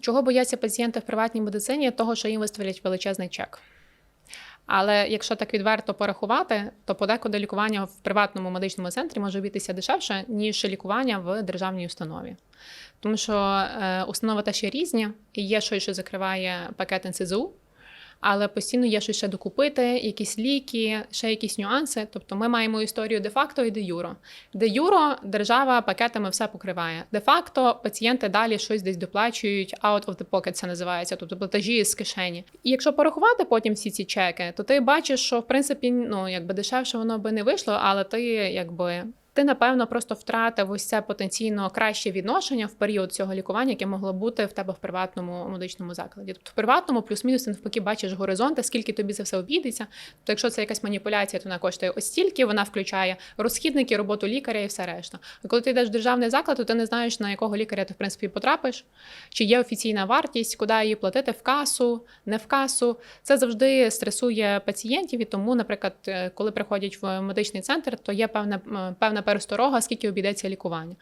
Чого бояться пацієнти в приватній медицині? Того, що їм виставлять величезний чек. Але якщо так відверто порахувати, то подекуди лікування в приватному медичному центрі може обійтися дешевше, ніж лікування в державній установі. Тому що е, установи теж є різні, і є щось, що закриває пакет НСЗУ, але постійно є щось ще докупити, якісь ліки, ще якісь нюанси. Тобто ми маємо історію де-факто і де-юро. Де-юро держава пакетами все покриває. Де-факто пацієнти далі щось десь доплачують, out of the pocket це називається, тобто платежі з кишені. І якщо порахувати потім всі ці чеки, то ти бачиш, що в принципі ну якби дешевше воно би не вийшло, але ти якби. Ти, напевно, просто втратив ось це потенційно краще відношення в період цього лікування, яке могло бути в тебе в приватному медичному закладі. Тобто в приватному плюс-мінус ти навпаки бачиш горизонти, скільки тобі це все обійдеться. Тобто, якщо це якась маніпуляція, то вона коштує ось стільки, вона включає розхідники, роботу лікаря і все решта. А коли ти йдеш в державний заклад, то ти не знаєш, на якого лікаря ти в принципі потрапиш, чи є офіційна вартість, куди її платити в касу, не в касу. Це завжди стресує пацієнтів. І тому, наприклад, е, коли приходять в медичний центр, то є певна певна пересторога, скільки обійдеться лікування.